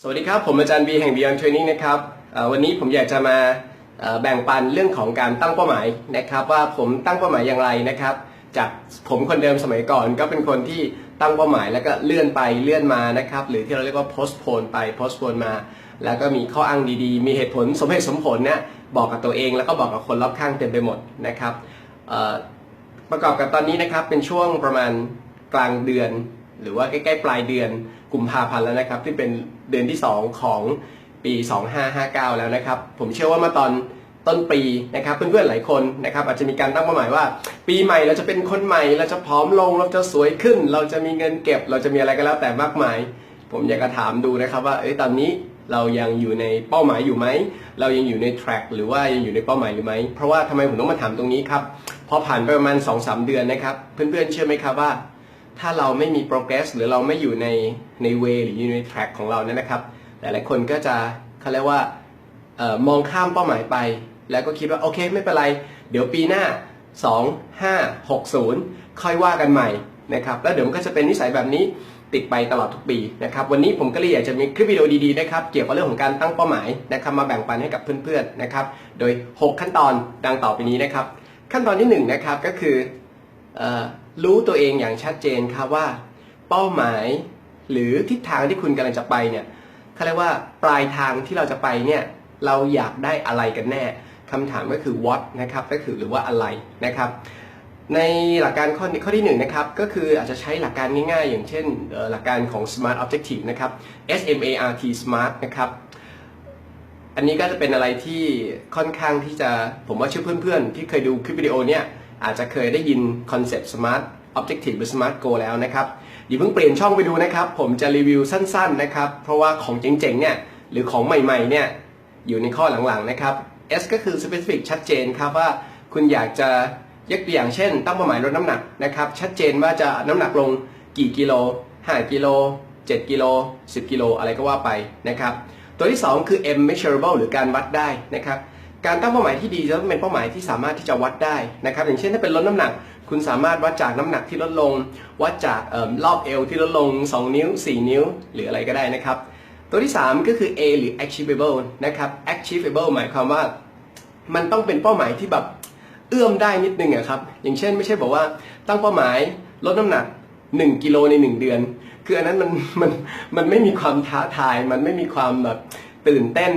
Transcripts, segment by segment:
สวัสดีครับ ผมอาจารย์บีแห่ง Beyond Training นะครับวันนี้ผมอยากจะมาแบ่งปันเรื่องของการตั้งเป้าหมายนะครับ ว่าผมตั้งเป้าหมายอย่างไรนะครับ จากผมคนเดิมสมัยก่อน ก็เป็นคนที่ตั้งเป้าหมายแล้วก็เลื่อนไปเลื่อนมานะครับ หรือที่เราเรียกว่า postpone ไป postpone มา แล้วก็มีข้ออ้างดีๆ มีเหตุผลสมเหตุสมผลเนี่ยบอกกับตัวเอง แล้วก็บอกกับคนรอบข้างเต็มไปหมดนะครับประกอบกับตอนนี้นะครับเป็นช่วงประมาณกลางเดือน หรือว่าใกล้ๆปลายเดือน กุมภาพันธ์แล้วนะครับที่เป็นเดือนที่ 2 ของปี 2559 แล้วนะครับ ผมเชื่อว่ามื่อตอนต้นปีนะครับเพื่อนๆหลายคนนะครับอาจจะมีการตั้งเป้าหมายว่า ปีใหม่เราจะเป็นคนใหม่ เราจะผอมลงเราจะสวยขึ้น เราจะมีเงินเก็บ เราจะมีอะไรก็แล้วแต่มากมาย ผมอยากจะถามดูนะครับว่าเอ้ยตอนนี้เรายังอยู่ในเป้าหมายอยู่ไหม เรายังอยู่ใน track หรือว่ายังอยู่ในเป้าหมายอยู่ไหม เพราะว่าทำไมผมต้องมาถามตรงนี้ครับ พอผ่านไปประมาณ2-3เดือนนะครับ เพื่อนๆเชื่อไหมครับว่า ถ้าเราไม่มี progress หรือเราไม่อยู่ในใน way หรืออยู่ใน track ของเราเนี่ยนะครับ หลายๆคนก็จะเขาเรียกว่าออมองข้ามเป้าหมายไป แล้วก็คิดว่าโอเคไม่เป็นไร เดี๋ยวปีหน้า 2 5 6 0 ค่อยว่ากันใหม่นะครับ แล้วเดี๋ยวมันก็จะเป็นนิสัยแบบนี้ติดไปตลอดทุกปีนะครับ วันนี้ผมก็เลยอยากจะมีคลิปวิดีโอดีๆนะครับ เกี่ยวกับเรื่องของการตั้งเป้าหมายนะครับ มาแบ่งปันให้กับเพื่อนๆนะครับ โดย 6 ขั้นตอนดังต่อไปนี้นะครับ ขั้นตอนที่1นนะครับก็คืออ รู้ตัวเองอย่างชัดเจนครับว่า เป้าหมายหรือทิศทางที่คุณกำลังจะไปเนี่ยเขาเรียกว่าปลายทางที่เราจะไปเนี่ยเราอยากได้อะไรกันแน่คำถามก็คือ what นะครับก็คือหรือว่าอะไรนะครับ ในหลักการข้อข้อที่หนึ่งนะครับก็คืออาจจะใช้หลักการง่ายๆ อย่างเช่นหลักการของ SMART Objective นะครับ S M A R T SMART นะครับอันนี้ก็จะเป็นอะไรที่ค่อนข้างที่จะผมว่าเชื่อเพื่อนๆ ที่เคยดูคลิปวิดีโอเนี่ย อาจจะเคยได้ยินคอนเซปต์ Smart Objective หรือ Smart Goal แล้วนะครับอย่าเพิ่งเปลี่ยนช่องไปดูนะครับ ผมจะรีวิวสั้นๆนะครับ เพราะว่าของเจ๋งๆเนี่ยหรือของใหม่ๆเนี่ยอยู่ในข้อหลังๆนะครับ S ก็คือ specific ชัดเจนครับว่าคุณอยากจะยกตัวอย่างเช่น ตั้งเป้าหมายลดน้ำหนักนะครับ ชัดเจนว่าจะน้ำหนักลงกี่กิโล 5 กิโล 7 กิโล 10 กิโล อะไรก็ว่าไปนะครับ ตัวที่ 2 คือ M measurable หรือการวัดได้นะครับ การตั้งเป้าหมายที่ดีจะต้องเป็นเป้าหมายที่สามารถที่จะวัดได้นะครับอย่างเช่นถ้าเป็นลดน้ำหนัก คุณสามารถวัดจากน้ำหนักที่ลดลง วัดจากออรอบเอวที่ลดลง 2 นิ้ว 4 นิ้ว หรืออะไรก็ได้นะครับ ตัวที่ 3 ก็คือ A หรือ achievable นะครับ achievable หมายความว่า มันต้องเป็นเป้าหมายที่แบบเอื้อมได้นิดนึงอะครับอย่างเช่นไม่ใช่บอกว่าตั้งเป้าหมายลดน้ำหนัก 1 กิโลใน 1 เดือน คืออันนั้นมันมันมันไม่มีความท้าทายมันไม่มีความแบบ ตื่นเต้น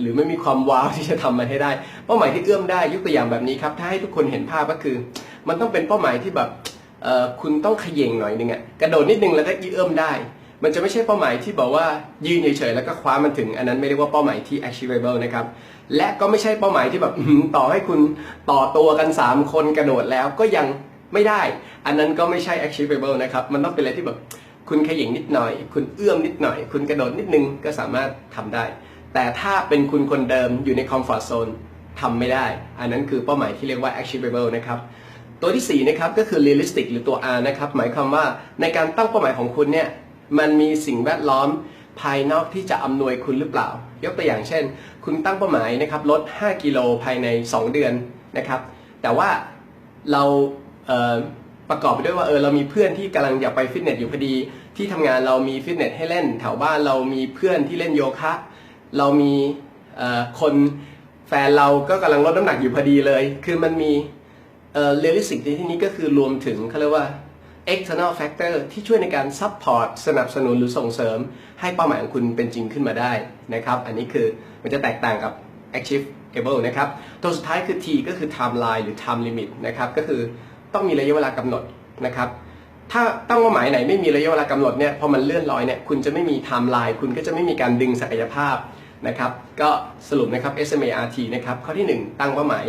หรือไม่มีความว้าวที่จะทำมันให้ได้ เป้าหมายที่เอื้อมได้ยกตัวอย่างแบบนี้ครับ ถ้าให้ทุกคนเห็นภาพก็คือ มันต้องเป็นเป้าหมายที่แบบคุณต้องขย่งหน่อยนึงอะกระโดดนิดนึงแล้วก็เอื้อมได้ มันจะไม่ใช่เป้าหมายที่บอกว่ายืนเฉยๆแล้วก็คว้ามันถึง อันนั้นไม่เรียกว่าเป้าหมายที่ achievable นะครับและก็ไม่ใช่เป้าหมายที่แบบต่อให้คุณต่อตัวกัน 3 คนกระโดดแล้วก็ยังไม่ได้ อันนั้นก็ไม่ใช่ achievable นะครับ มันต้องเป็นอะไรที่แบบคุณขยิงนิดหน่อย คุณเอื้อมนิดหน่อย คุณกระโดดนิดนึงก็สามารถทำได้ แต่ถ้าเป็นคุณคนเดิมอยู่ใน comfort zone ทำไม่ได้ อันนั้นคือเป้าหมายที่เรียกว่า achievable นะครับตัวที่4นะครับก็คือ realistic หรือตัว R นะครับหมายความว่าในการตั้งเป้าหมายของคุณเนี่ยมันมีสิ่งแวดล้อมภายนอกที่จะอำนวยคุณหรือเปล่า ยกตัวอย่างเช่น คุณตั้งเป้าหมายนะครับลด 5 กิโลภายใน 2 เดือนนะครับแต่ว่าเราเประกอบไปด้วยว่าเออเรามีเพื่อนที่กำลังอยากไปฟิตเนสอยู่พอดี ที่ทำงานเรามีฟิตเนสให้เล่นแถวบ้านเรามีเพื่อนที่เล่นโยคะ เรามีคนแฟนเราก็กำลังลดน้ำหนักอยู่พอดีเลย คือมันมีเอ่อ realistic ในที่นี้ก็คือรวมถึงเขาเรียกว่า external factor ที่ช่วยในการ support สนับสนุนหรือส่งเสริม ให้เป้าหมายของคุณเป็นจริงขึ้นมาได้นะครับ อันนี้คือมันจะแตกต่างกับ achievable นะครับ ตัวสุดท้ายคือ T ก็คือ timeline หรือ time limit นะครับ ก็คือต้องมีระยะเวลากำหนดนะครับ ถ้าตั้งเป้าหมายไหนไม่มีระยะเวลากำหนดเนี่ย พอมันเลื่อนลอยเนี่ย คุณจะไม่มีไทม์ไลน์คุณก็จะไม่มีการดึงศักยภาพ นะครับก็สรุปนะครับ SMART นะครับข้อที่ 1 ตั้งเป้าหมาย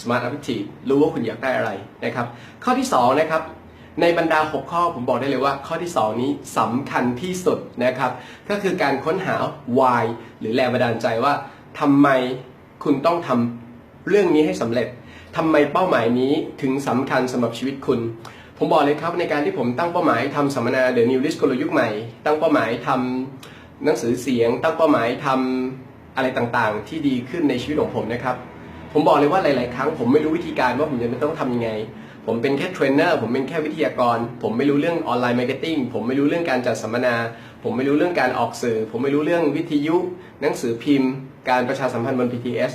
Smart Objective รู้ว่าคุณอยากได้อะไรนะครับข้อที่2นะครับในบรรดา 6 ข้อผมบอกได้เลยว่า ข้อที่ 2 นี้สำคัญที่สุดนะครับก็คือการค้นหา why หรือแรงบันดาลใจว่าทำไมคุณต้องทำเรื่องนี้ให้สำเร็จทำไมเป้าหมายนี้ถึงสำคัญสำหรับชีวิตคุณผมบอกเลยครับในการที่ผมตั้งเป้าหมายทำสัมมนา The New List กลยุทธ์ใหม่ ตั้งเป้าหมายทำ หนังสือเสียงตั้งเป้าหมายทำอะไรต่างๆ ที่ดีขึ้นในชีวิตของผมนะครับ ผมบอกเลยว่าหลายๆ ครั้งผมไม่รู้วิธีการว่าผมจะต้องทำยังไงผผมเป็นแค่เทรนเนอร์ผมเป็นแค่วิทยากร ผมไม่รู้เรื่องออนไลน์มาร์เก็ตติ้งผมไม่รู้เรื่องการจัดสัมมนา ผมไม่รู้เรื่องการออกสื่อ ผมไม่รู้เรื่องวิทยุ หนังสือพิมพ์ การประชาสัมพันธ์บน PTS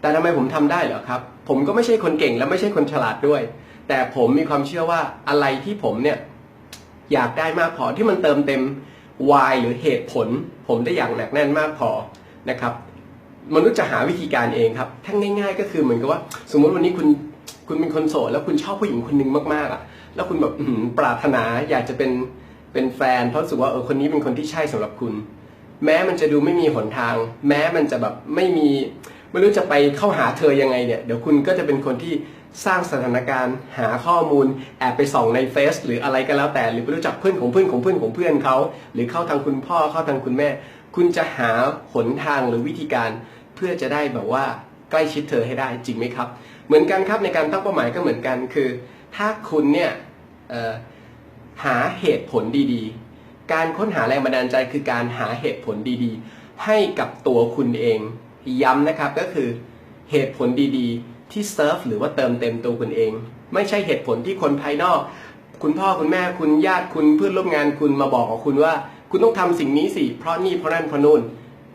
แต่ทำไมผมทำได้เหรอครับ ผมก็ไม่ใช่คนเก่งและไม่ใช่คนฉลาดด้วย แต่ผมมีความเชื่อว่าอะไรที่ผมเนี่ยอยากได้มากพอที่มันเติมเต็ม why หรือเหตุผล ผมได้อย่างหนักแน่นมากพอนะครับ มนุษย์จะหาวิธีการเองครับทั้งง่าย ๆ ก็คือเหมือนกับว่า สมมติวันนี้คุณคุณเป็นคนโสดแล้วคุณชอบผู้หญิงคนหนึ่งมากๆอะ แล้วคุณแบบอื้อหือปรารถนาอยากจะเป็นเป็นแฟนเพราะรู้สึกว่าเออคนนี้เป็นคนที่ใช่สำหรับคุณ แม้มันจะดูไม่มีหนทาง แม้มันจะแบบไม่มีไม่รู้จะไปเข้าหาเธอยังไงเนี่ย เดี๋ยวคุณก็จะเป็นคนที่ สร้างสถานการณ์หาข้อมูลแอบไปส่องในเฟซหรืออะไรก็แล้วแต่ หรือไปรู้จักเพื่อนของเพื่อนของเพื่อนของเพื่อนเขา หรือเข้าทางคุณพ่อเข้าทางคุณแม่ คุณจะหาหนทางหรือวิธีการ เพื่อจะได้แบบว่าใกล้ชิดเธอให้ได้จริงไหมครับ เหมือนกันครับในการตั้งเป้าหมายก็เหมือนกันคือ ถ้าคุณเนี่ยหาเหตุผลดีๆ การค้นหาแรงบันดาลใจคือการหาเหตุผลดีๆ ให้กับตัวคุณเอง ย้ำนะครับก็คือเหตุผลดีๆ ที่เซิร์ฟหรือว่าเติมเต็มตัวคุณเอง ไม่ใช่เหตุผลที่คนภายนอก คุณพ่อคุณแม่คุณญาติคุณเพื่อนร่วมงานคุณมาบอกกับคุณว่า คุณต้องทำสิ่งนี้สิ เพราะนี่เพราะนั่นเพราะนู่น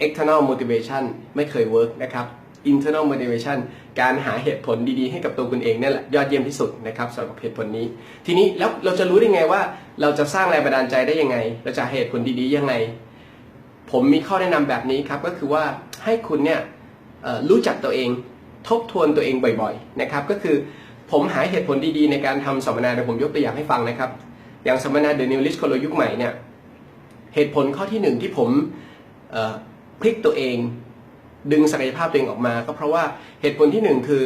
external motivation ไม่เคย work นะครับ internal motivation การหาเหตุผลดีๆ ให้กับตัวคุณเองนั่นแหละยอดเยี่ยมที่สุดนะครับสำหรับเหตุผลนี้ ทีนี้แล้วเราจะรู้ได้ไงว่า เราจะสร้างแรงบันดาลใจได้ยังไง เราจะเหตุผลดีๆยังไง ผมมีข้อแนะนำแบบนี้ครับก็คือว่าให้คุณเนี่ยรู้จักตัวเอง ทบทวนตัวเองบ่อยๆนะครับก็คือผมหาเหตุผลดีๆ ในการทำสัมมนาเดี๋ยวผมยกตัวอย่างให้ฟังนะครับ อย่างสัมมนา The New List คนละยุคใหม่เนี่ยเหตุผลข้อที่หนึ่งที่ผมพลิกตัวเอง ดึงศักยภาพตัวเองออกมา ก็เพราะว่าเหตุผลที่หนึ่งคือ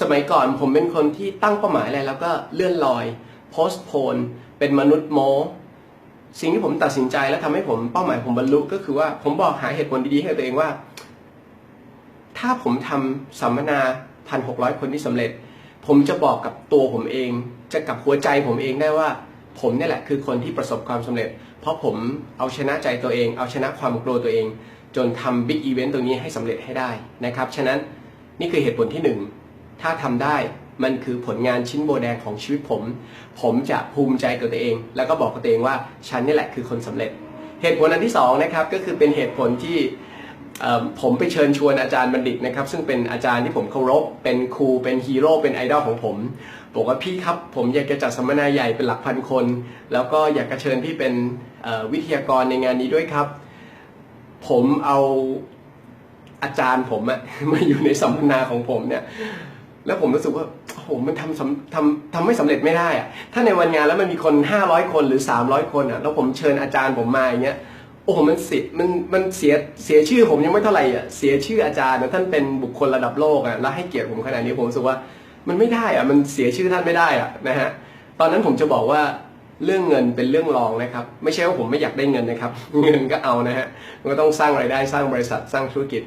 สมัยก่อนผมเป็นคนที่ตั้งเป้าหมายอะไรแล้วก็เลื่อนลอย postpon เป็นมนุษย์โมสิ่งที่ผมตัดสินใจและทำให้ผมเป้าหมายผมบรรลุก็คือว่าผมบอกหาเหตุผลดีๆให้ตัวเองว่า ถ้าผมทำสัมมนาพันหกร้อยคนที่สำเร็จ ผมจะบอกกับตัวผมเอง จะกับหัวใจผมเองได้ว่า ผมนี่แหละคือคนที่ประสบความสำเร็จ เพราะผมเอาชนะใจตัวเอง เอาชนะความกลัวตัวเอง จนทำบิ๊กอีเวนต์ตรงนี้ให้สำเร็จให้ได้นะครับ ฉะนั้นนี่คือเหตุผลที่หนึ่งถ้าทำได้มันคือผลงานชิ้นโบแดงของชีวิตผม ผมจะภูมิใจกับตัวเอง แล้วก็บอกกับตัวเองว่าฉันนี่แหละคือคนสำเร็จ เหตุผลอันที่สองนะครับก็คือเป็นเหตุผลที่ ผมไปเชิญชวนอาจารย์บัณฑิตนะครับ ซึ่งเป็นอาจารย์ที่ผมเคารพเป็นครูเป็นฮีโร่เป็นไอดอลของผมบอกว่าพี่ครับ ผมอยากจะจัดสัมมนาใหญ่เป็นหลักพันคน แล้วก็อยากจะเชิญพี่เป็นวิทยากรในงานนี้ด้วยครับ ผมเอาอาจารย์ผมมาอยู่ในสัมมนาของผมเนี่ยแล้วผมรู้สึกว่าโอ้โหมันทำทำทำไม่สำเร็จไม่ได้อะถ้าในวันงานแล้วมันมีคน 500 คนหรือ 300 คนอะแล้วผมเชิญอาจารย์ผมมาอย่างเงี้ย โอ้โหมันเสียมันมันเสียเสียชื่อผมยังไม่เท่าไหร่อะเสียชื่ออาจารย์นะท่านเป็นบุคคลระดับโลกอะแล้วให้เกียรติผมขนาดนี้ผมรู้สึกว่า มันไม่ได้อะมันเสียชื่อท่านไม่ได้อะนะฮะตอนนั้นผมจะบอกว่าเรื่องเงินเป็นเรื่องรองนะครับ ไม่ใช่ว่าผมไม่อยากได้เงินนะครับ เงินก็เอานะฮะมันก็ต้องสร้างรายได้สร้างบริษัทสร้างธุรกิจ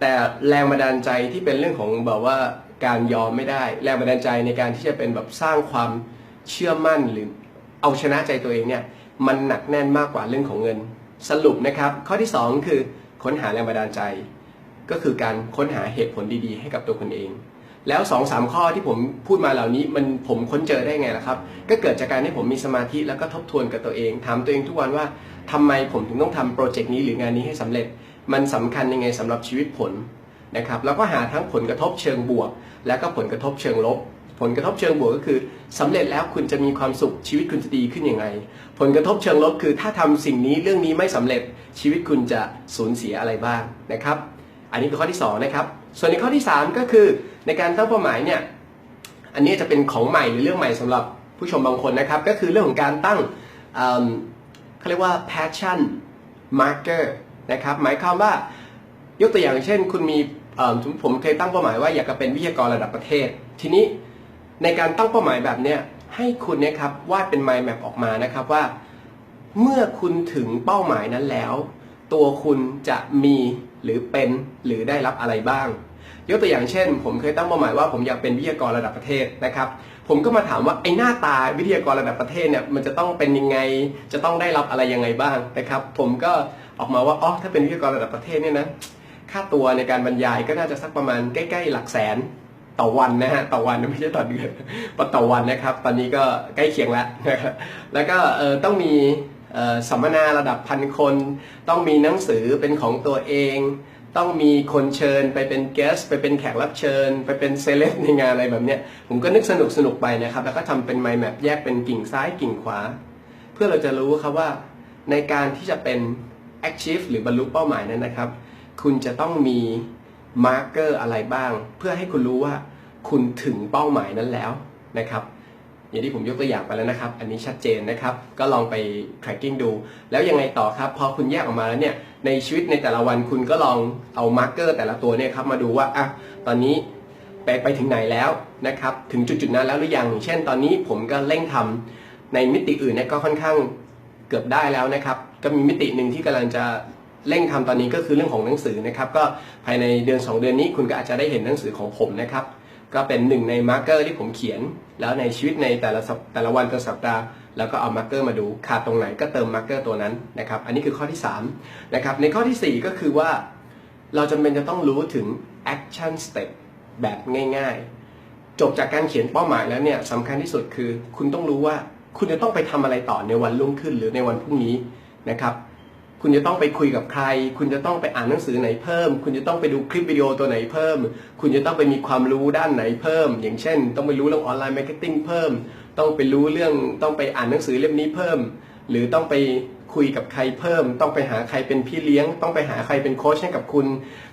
แต่แรงบันดาลใจที่เป็นเรื่องของแบบว่าการยอมไม่ได้ แรงบันดาลใจในการที่จะเป็นแบบสร้างความเชื่อมั่นหรือเอาชนะใจตัวเองเนี่ยมันหนักแน่นมากกว่าเรื่องของเงิน สรุปนะครับ ข้อที่ 2 คือค้นหาแรงบันดาลใจ ก็คือการค้นหาเหตุผลดีๆ ให้กับตัวคุณเอง แล้ว2อสข้อที่ผมพูดมาเหล่านี้มันผมค้นเจอได้ไงล่ะครับ ก็เกิดจากการที่ผมมีสมาธิแล้วก็ทบทวนกับตัวเองถามตัวเองทุกวันว่าทำไมผมถึงต้องทำโปรเจกต์นี้หรืองานนี้ให้สำเร็จ มันสำคัญยังไงสำหรับชีวิตผลนะครับแล้วก็หาทั้งผลกระทบเชิงบวก และก็ผลกระทบเชิงลบ ผลกระทบเชิงบวกก็คือสำเร็จแล้วคุณจะมีความสุขชีวิตคุณจะดีขึ้นยังไง ผลกระทบเชิงลบคือถ้าทำสิ่งนี้เรื่องนี้ไม่สำเร็จชีวิตคุณจะสูญเสียอะไรบ้างนะครับ อันนี้คือข้อที่สองนะครับส่วนในข้อที่สามก็คือในการตั้งเป้าหมายเนี่ยอันนี้จะเป็นของใหม่หรือเรื่องใหม่สำหรับผู้ชมบางคนนะครับ ก็คือเรื่องของการตั้งเเขาเรียกว่า passion marker นะครับหมายความว่ายกตัวอย่างเช่น คุณมีผมเคยตั้งเป้าหมายว่าอยากจะเป็นวิทยากรระดับประเทศ ทีนี้ ในการตั้งเป้าหมายแบบเนี้ยให้คุณเนะครับวาดเป็น mind map ออกมานะครับว่า เมื่อคุณถึงเป้าหมายนั้นแล้ว ตัวคุณจะมีหรือเป็นหรือได้รับอะไรบ้างยกตัวอย่างเช่น ผมเคยตั้งเป้าหมายว่าผมอยากเป็นวิทยากรระดับประเทศนะครับ ผมก็มาถามว่าไอ้หน้าตาวิทยากรระดับประเทศเนี่ยมันจะต้องเป็นยังไง จะต้องได้รับอะไรยังไงบ้างนะครับ ผมก็ออกมาว่าอ๋อถ้าเป็นวิทยากรระดับประเทศเนี่ยนะค่าตัวในการบรรยายก็น่าจะสักประมาณใกล้ ๆ หลักแสน ต่อวันนะฮะต่อวันไม่ใช่ต่อเดือนต่อวันนะครับ ตอนนี้ก็ใกล้เคียงแล้วนะครับแล้วก็เออต้องมีสัมมนาระดับพันคน ต้องมีหนังสือเป็นของตัวเอง ต้องมีคนเชิญไปเป็นเกสไปเป็นแขกรับเชิญ ไปเป็นเซเลบในงานอะไรแบบเนี้ยผมก็นึกสนุกสนุกไปนะครับ แล้วก็ทำเป็นไมล์แมปแยกเป็นกิ่งซ้ายกิ่งขวา เพื่อเราจะรู้ครับว่าในการที่จะเป็น achieve หรือบรรลุเป้าหมายนั้นนะครับ คุณจะต้องมี มาร์กเกอร์อะไรบ้าง เพื่อให้คุณรู้ว่าคุณถึงเป้าหมายนั้นแล้วนะครับอย่างที่ผมยกตัวอย่างไปแล้วนะครับ อันนี้ชัดเจนนะครับ ก็ลองไป tracking ดู แล้วยังไงต่อครับ พอคุณแยกออกมาแล้วเนี่ย ในชีวิตในแต่ละวันคุณก็ลองเอามาร์กเกอร์แต่ละตัวเนี่ยครับมาดูว่า อะ ตอนนี้ไปไปถึงไหนแล้วนะครับ ถึงจุดจุดนั้นแล้วหรือยัง เช่น ตอนนี้ผมก็เร่งทำในมิติอื่นเนี่ยก็ค่อนข้างเกือบได้แล้วนะครับ ก็มีมิติหนึ่งที่กำลังจะ เร่งทำตอนนี้ก็คือเรื่องของหนังสือนะครับ ก็ภายในเดือน 2 เดือนนี้คุณก็อาจจะได้เห็นหนังสือของผมนะครับ ก็เป็นหนึ่งในมาร์กเกอร์ที่ผมเขียน แล้วในชีวิตในแต่ละแต่ละวันแต่ละสัปดาห์แล้วก็เอามาร์กเกอร์มาดูขาดตรงไหนก็เติมมาร์กเกอร์ตัวนั้นนะครับ อันนี้คือข้อที่3นะครับ ในข้อทีสี่4 ก็คือว่า เราจำเป็นจะต้องรู้ถึง action step แบบง่ายๆ จบจากการเขียนเป้าหมายแล้วเนี่ยสำคัญที่สุดคือ คุณต้องรู้ว่าคุณจะต้องไปทำอะไรต่อในวันรุ่งขึ้นหรือในวันพรุ่งนี้นะครับ คุณจะต้องไปคุยกับใคร คุณจะต้องไปอ่านหนังสือไหนเพิ่ม คุณจะต้องไปดูคลิปวิดีโอตัวไหนเพิ่ม คุณจะต้องไปมีความรู้ด้านไหนเพิ่ม อย่างเช่น ต้องไปรู้เรื่องออนไลน์มาร์เก็ตติ้งเพิ่ม ต้องไปรู้เรื่องต้องไปอ่านหนังสือเล่มนี้เพิ่ม หรือต้องไปคุยกับใครเพิ่ม ต้องไปหาใครเป็นพี่เลี้ยง ต้องไปหาใครเป็นโค้ชให้กับคุณ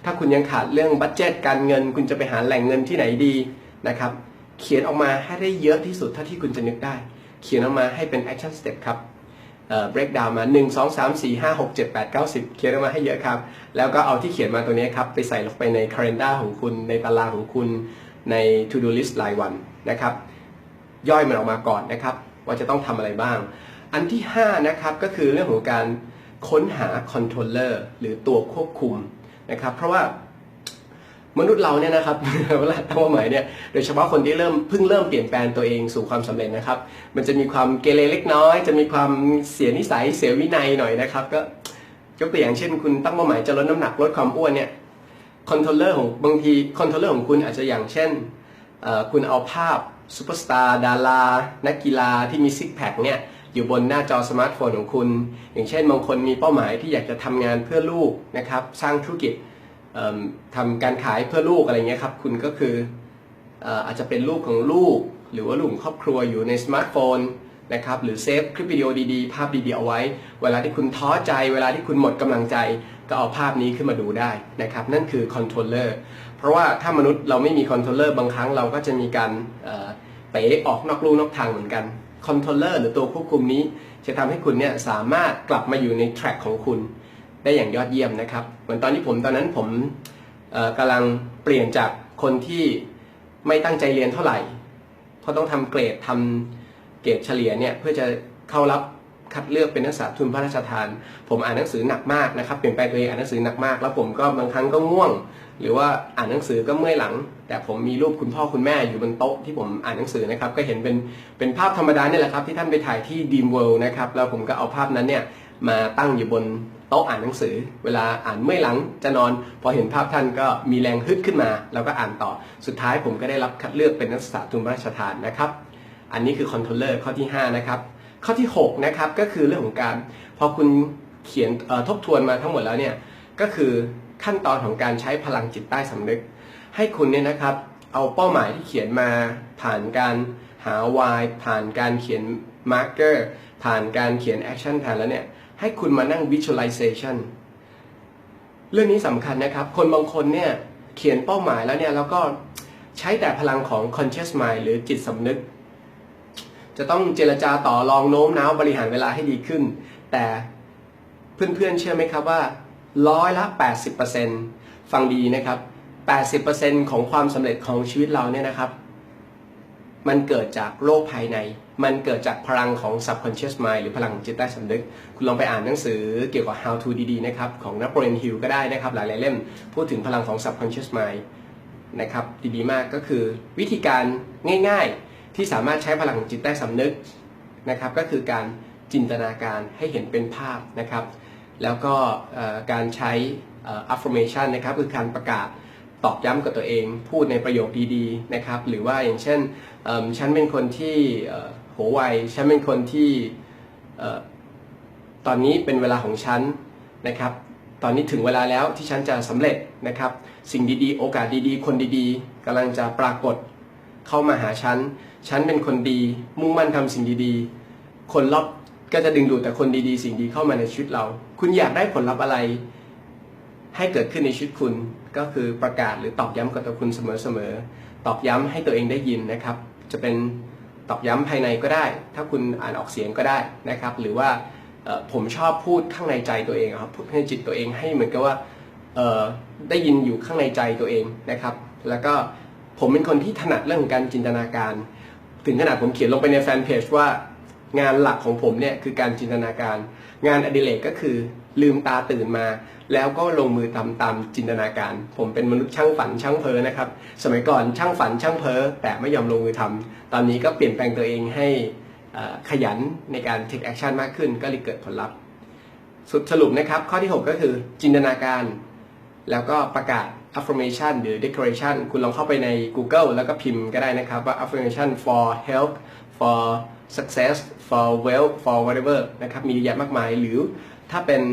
ถ้าคุณยังขาดเรื่องบัตเจตการเงิน คุณจะไปหาแหล่งเงินที่ไหนดีนะครับเขียนออกมาให้ได้เยอะที่สุดเท่าที่คุณจะนึกได้ เขียนออกมาให้เป็น action step ครับ เอ่อ break down มา 1 2 3 4 5 6 7 8 9 10 เขียนออกมาให้เยอะครับ แล้วก็เอาที่เขียนมาตัวนี้ครับ ไปใส่ลงไปใน calendar ของคุณในตารางของคุณใน to do list รายวันนะครับ ย่อยมันออกมาก่อนนะครับ ว่าจะต้องทำอะไรบ้าง อันที่ 5 นะครับ ก็คือเรื่องของการค้นหา controller หรือตัวควบคุมนะครับ เพราะว่า มนุษย์เราเนี่ยนะครับเวลาตั้งเป้าหมายเนี่ยโดยเฉพาะคนที่เริ่มเพิ่งเริ่มเปลี่ยนแปลงตัวเองสู่ความสำเร็จนะครับ มันจะมีความเกเรเล็กน้อย จะมีความเสียนิสัยเสียวินัยหน่อยนะครับ ก็ยกตัวอย่างเช่น คุณตั้งเป้าหมายจะลดน้ำหนักลดความอ้วนเนี่ยคอนโทรลเลอร์ของบางทีคอนโทรลเลอร์ของคุณอาจจะอย่างเช่นคุณเอาภาพซูเปอร์สตาร์ดารานักกีฬาที่มีซิกแพคเนี่ยอยู่บนหน้าจอสมาร์ทโฟนของคุณ อย่างเช่นบางคนมีเป้าหมายที่อยากจะทำงานเพื่อลูกนะครับสร้างธุรกิจ ทำการขายเพื่อลูกอะไรเงี้ยครับ คุณก็คืออาจจะเป็นรูปของลูก หรือว่าลูกของครอบครัวอยู่ในสมาร์ทโฟนนะครับหรือเซฟคลิปวิดีโอดีๆ ภาพดีๆเอาไว้ เวลาที่คุณท้อใจ เวลาที่คุณหมดกำลังใจ ก็เอาภาพนี้ขึ้นมาดูได้นะครับ นั่นคือคอนโทรลเลอร์เพราะว่าถ้ามนุษย์เราไม่มีคอนโทรลเลอร์บางครั้งเราก็จะมีการเอ่อเป๋ออกนอกลู่นอกทางเหมือนกันคอนโทรลเลอร์หรือตัวควบคุมนี้ จะทำให้คุณเนี่ยสามารถกลับมาอยู่ในแทร็กของคุณ ได้อย่างยอดเยี่ยมนะครับ เหมือนตอนที่ผมตอนนั้นผมเอ่อกำลังเปลี่ยนจากคนที่ไม่ตั้งใจเรียนเท่าไหร่ เพราะต้องทำเกรดทำเกรดเฉลี่ยเนี่ยเพื่อจะเข้ารับคัดเลือกเป็นนักศึกษาทุนพระราชทาน ผมอ่านหนังสือหนักมากนะครับเปลี่ยนแปลงตัวเองอ่านหนังสือหนักมาก แล้วผมก็บางครั้งก็ง่วง หรือว่าอ่านหนังสือก็เมื่อยหลัง แต่ผมมีรูปคุณพ่อคุณแม่อยู่บนโต๊ะที่ผมอ่านหนังสือนะครับก็เห็นเป็นเป็นภาพธรรมดาเนี่ยแหละครับที่ท่านไปถ่ายที่ดีมเวิลด์นะครับแล้วผมก็เอาภาพนั้นเนี่ย มาตั้งอยู่บนโต๊ะอ่านหนังสือ เวลาอ่านเมื่อยหลังจะนอน พอเห็นภาพท่านก็มีแรงฮึดขึ้นมา แล้วก็อ่านต่อสุดท้ายผมก็ได้รับคัดเลือกเป็นนักศึกษาทุนพระราชทานนะครับ อันนี้คือคอนโทรลเลอร์ข้อที่ 5 นะครับ ข้อที่ 6 นะครับก็คือเรื่องของการ พอคุณเขียนทบทวนมาทั้งหมดแล้วเนี่ยก็คือขั้นตอนของการใช้พลังจิตใต้สำนึก ให้คุณเนี่ยนะครับเอาเป้าหมายที่เขียนมาผ่านการหา why ผ่านการเขียน marker ผ่านการเขียน action plan แล้วเนี่ย ให้คุณมานั่ง visualization เรื่องนี้สำคัญนะครับ คนบางคนเนี่ยเขียนเป้าหมายแล้วเนี่ยแล้วก็ใช้แต่พลังของ conscious mind หรือจิตสำนึก จะต้องเจรจาต่อรองโน้มน้าวบริหารเวลาให้ดีขึ้น แต่เพื่อนๆเชื่อไหมครับว่าร้อยละ 80%ฟังดีนะครับ 80%ของความสำเร็จของชีวิตเราเนี่ยนะครับ มันเกิดจากโลกภายใน มันเกิดจากพลังของ subconscious mind หรือพลังของจิตใต้สำนึก คุณลองไปอ่านหนังสือเกี่ยวกับ how to ดีๆนะครับ ของน a p o l e o n Hill ก็ได้นะครับ หลายๆเล่ม พูดถึงพลังของ subconscious mind นะครับ ดีๆ มากก็คือวิธีการง่ายๆ ที่สามารถใช้พลังของจิตใต้สำนึกนะครับ ก็คือการจินตนาการให้เห็นเป็นภาพนะครับ แล้วก็การใช้อ่อ affirmation นะครับ คือการประกาศ ตอกย้ำกับตัวเอง พูดในประโยคดีๆนะครับหรือว่าอย่างเช่นฉันเป็นคนที่โหไวฉันเป็นคนที่ตอนนี้เป็นเวลาของฉันนะครับตอนนี้ถึงเวลาแล้วที่ฉันจะสำเร็จนะครับสิ่งดีๆ โอกาสดีๆ คนดีๆกำลังจะปรากฏเข้ามาหาฉันฉันเป็นคนดีมุ่งมั่นทำสิ่งดีๆ คนรอบก็จะดึงดูดแต่คนดีๆ สิ่งดีเข้ามาในชีวิตเรา คุณอยากได้ผลลัพธ์อะไรให้เกิดขึ้นในชีวิตคุณ ก็คือประกาศหรือตอกย้ำกับตัวคุณเสมอๆ ตอกย้ำให้ตัวเองได้ยินนะครับ จะเป็นตอกย้ำภายในก็ได้ ถ้าคุณอ่านออกเสียงก็ได้นะครับ หรือว่าผมชอบพูดข้างในใจตัวเองครับพูดในจิตตัวเองให้เหมือนกับว่าได้ยินอยู่ข้างในใจตัวเองนะครับ แล้วก็ผมเป็นคนที่ถนัดเรื่องของการจินตนาการ ถึงขนาดผมเขียนลงไปในแฟนเพจว่างานหลักของผมเนี่ยคือการจินตนาการ งานอดิเรกก็คือ ลืมตาตื่นมา แล้วก็ลงมือทำตามจินตนาการ ผมเป็นมนุษย์ช่างฝันช่างเพ้อนะครับ สมัยก่อนช่างฝันช่างเพ้อแต่ไม่ยอมลงมือทำตอนนี้ก็เปลี่ยนแปลงตัวเองให้ขยันในการ take action มากขึ้นก็เลยเกิดผลลัพธ์สุดสรุปนะครับข้อที่ 6 ก็คือจินตนาการ แล้วก็ประกาศ affirmation หรือ declaration คุณลองเข้าไปใน Google แล้วก็พิมพ์ก็ได้นะครับว่า affirmation for health for success for wealth for whatever นะครับมีเยอะแยะมากมาย หรือ ถ้าเป็น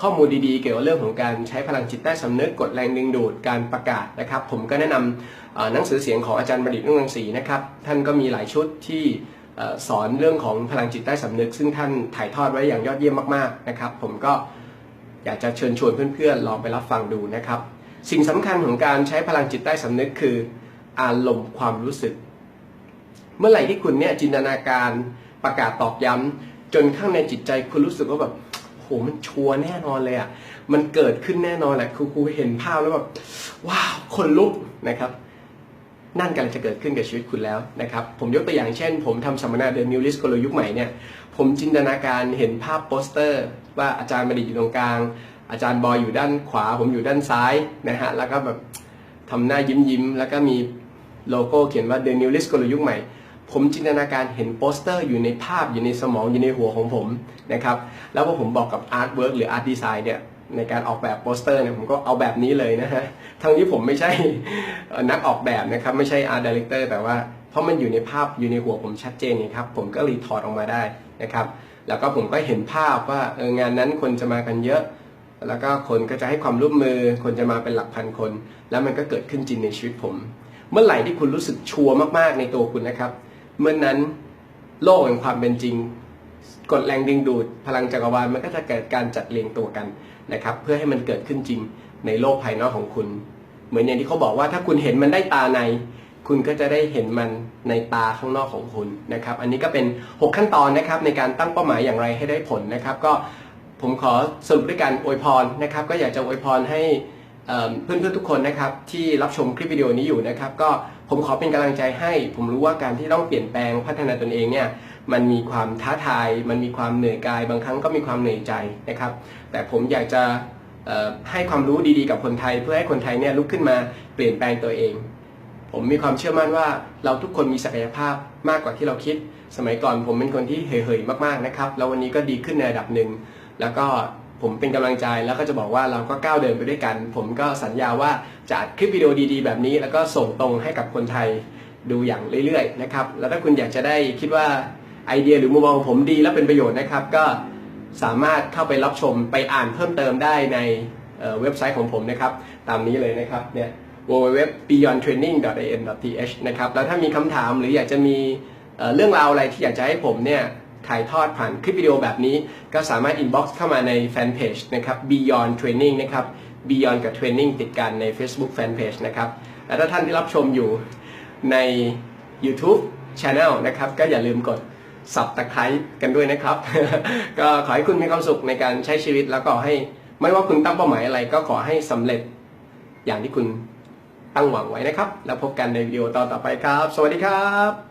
ข้อมูลดีๆ เกี่ยวกับเรื่องของการใช้พลังจิตใต้สำนึกกดแรงดึงดูดการประกาศนะครับ ผมก็แนะนำหนังสือเสียงของอาจารย์ประดิษฐ์นุ่งรังสีนะครับ ท่านก็มีหลายชุดที่สอนเรื่องของพลังจิตใต้สำนึก ซึ่งท่านถ่ายทอดไว้อย่างยอดเยี่ยมมากๆนะครับ ผมก็อยากจะเชิญชวนเพื่อนๆลองไปรับฟังดูนะครับ สิ่งสำคัญของการใช้พลังจิตใต้สำนึกคือ อารมณ์ความรู้สึก เมื่อไหร่ที่คุณเนี่ยจินตนาการประกาศตอกย้ำจนข้างในจิตใจคุณรู้สึกว่าแบบ โหมันชัวร์แน่นอนเลยอะ่ะมันเกิดขึ้นแน่นอนแหละครูครูเห็นภาพแล้วแบบว้าวคนลุกนะครับ นั่นกำลังจะเกิดขึ้นกับชีวิตคุณแล้วนะครับ ผมยกตัวอย่างเช่น ผมทำสัมมนาเด e นิวลิสกลยุคใหม่เนี่ยผมจินตนาการเห็นภาพโปสเตอร์ ว่าอาจารย์มาดิตอยู่ตรงกลาง อาจารย์บอยอยู่ด้านขวา ผมอยู่ด้านซ้ายนะฮะแล้วก็แบบทำหน้ายิ้มยิ้มแล้วก็มีโลโก้เขียนว่า The New List กลยุคใหม่ ผมจินตนาการเห็นโปสเตอร์อยู่ในภาพอยู่ในสมองอยู่ในหัวของผมนะครับแล้วพอผมบอกกับอาร์ตเวิร์กหรืออาร์ตดีไซน์เนี่ยในการออกแบบโปสเตอร์เนี่ยผมก็เอาแบบนี้เลยนะฮะทั้งที่ผมไม่ใช่นักออกแบบนะครับไม่ใช่อาร์ตดีเลกเตอร์แต่ว่าเพราะมันอยู่ในภาพอยู่ในหัวผมชัดเจนนี่ครับผมก็รีถอดออกมาได้นะครับแล้วก็ผมก็เห็นภาพว่าเอองานนั้นคนจะมากันเยอะ แล้วก็คนก็จะให้ความร่วมมือ คนจะมาเป็นหลักพันคน แล้วมันก็เกิดขึ้นจริงในชีวิตผม เมื่อไหร่ที่คุณรู้สึกชัวร์มากๆในตัวคุณนะครับ เมื่อนั้นโลกแห่งความเป็นจริงกดแรงดึงดูด พลังจักรวาลมันก็จะเกิดการจัดเรียงตัวกันนะครับ เพื่อให้มันเกิดขึ้นจริงในโลกภายนอกของคุณ เหมือนอย่างที่เขาบอกว่าถ้าคุณเห็นมันได้ตาใน คุณก็จะได้เห็นมันในตาข้างนอกของคุณนะครับ อันนี้ก็เป็น 6 ขั้นตอนนะครับในการตั้งเป้าหมายอย่างไรให้ได้ผลนะครับ ก็ผมขอสรุปด้วยการอวยพรนะครับ ก็อยากจะอวยพรให้เอ่อเพื่อนๆทุกคนนะครับที่รับชมคลิปวิดีโอนี้อยู่นะครับ ก็ ผมขอเป็นกำลังใจให้ ผมรู้ว่าการที่ต้องเปลี่ยนแปลงพัฒนาตนเองเนี่ยมันมีความท้าทาย มันมีความเหนื่อยกาย บางครั้งก็มีความเหนื่อยใจนะครับ แต่ผมอยากจะให้ความรู้ดีๆกับคนไทย เพื่อให้คนไทยเนี่ยลุกขึ้นมาเปลี่ยนแปลงตัวเอง ผมมีความเชื่อมั่นว่าเราทุกคนมีศักยภาพมากกว่าที่เราคิด สมัยก่อนผมเป็นคนที่เห่ยๆมากๆนะครับ แล้ววันนี้ก็ดีขึ้นในระดับหนึ่งแล้วก็ ผมเป็นกำลังใจแล้วก็จะบอกว่าเราก็ก้าวเดินไปด้วยกัน ผมก็สัญญาว่าจะอัดคลิปวิดีโอดีๆ แบบนี้ แล้วก็ส่งตรงให้กับคนไทยดูอย่างเรื่อยๆนะครับแล้วถ้าคุณอยากจะได้คิดว่าไอเดียหรือมุมมองของผมดีและเป็นประโยชน์นะครับ ก็สามารถเข้าไปรับชมไปอ่านเพิ่มเติมได้ในเว็บไซต์ของผมนะครับ ตามนี้เลยนะครับเนี่ย www.beyondtraining.in.th นะครับแล้วถ้ามีคำถามหรืออยากจะมีเเรื่องราวอะไรที่อยากจะให้ผมเนี่ย ถ่ายทอดผ่านคลิปวิดีโอแบบนี้ ก็สามารถ inbox เข้ามาในแฟนเพจนะครับ Beyond Training นะครับ Beyond กับ Training ติดกันใน Facebook Fanpage นะครับและถ้าท่านที่รับชมอยู่ใน YouTube Channel นะครับ ก็อย่าลืมกด subscribe กันด้วยนะครับ ก็ขอให้คุณมีความสุขในการใช้ชีวิตแล้วก็ให้ไม่ว่าคุณตั้งเป้าหมายอะไร ก็ขอให้สำเร็จอย่างที่คุณตั้งหวังไว้นะครับ แล้วพบกันในวิดีโอตอนต่อไปครับ สวัสดีครับ